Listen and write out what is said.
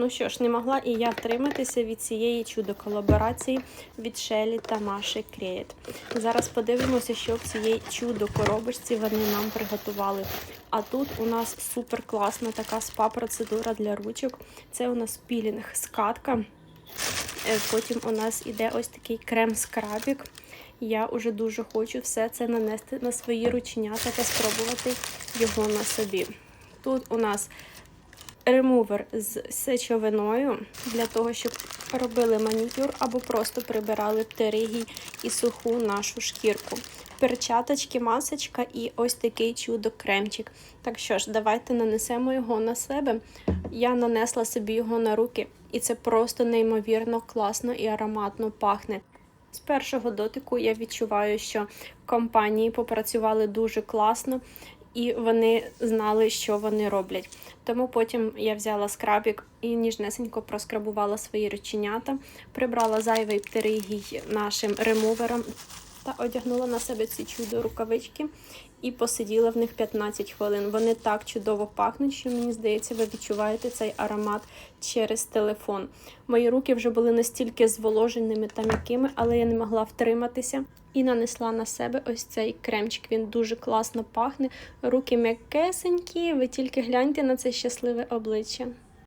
Ну що ж, не могла і я втриматися від цієї чудо-колаборації від Шелі та Маші Креєт. Зараз подивимося, що в цієї чудо-коробочці вони нам приготували. А тут у нас супер класна така спа-процедура для ручок. Це у нас пілінг скатка. Е, Потім у нас іде ось такий крем-скрабік. Я вже дуже хочу все це нанести на свої рученята та спробувати його на собі. Тут у нас ремувер з сечовиною для того, щоб робили манікюр або просто прибирали птеригій і суху нашу шкірку. Перчаточки, масочка і ось такий чудо-кремчик. Так що ж, давайте нанесемо його на себе. Я нанесла собі його на руки, і це просто неймовірно класно і ароматно пахне. З першого дотику я відчуваю, що компанії попрацювали дуже класно і вони знали, що вони роблять. Тому потім я взяла скрабік і ніжнесенько проскрабувала свої реченята, прибрала зайвий птеригій нашим ремувером та одягнула на себе ці чудо рукавички і посиділа в них 15 хвилин. Вони так чудово пахнуть, що мені здається, ви відчуваєте цей аромат через телефон. Мої руки вже були настільки зволоженими та м'якими, але я не могла втриматися. І нанесла на себе ось цей кремчик. Він дуже класно пахне. Руки м'якесенькі. Ви тільки гляньте на це щасливе обличчя.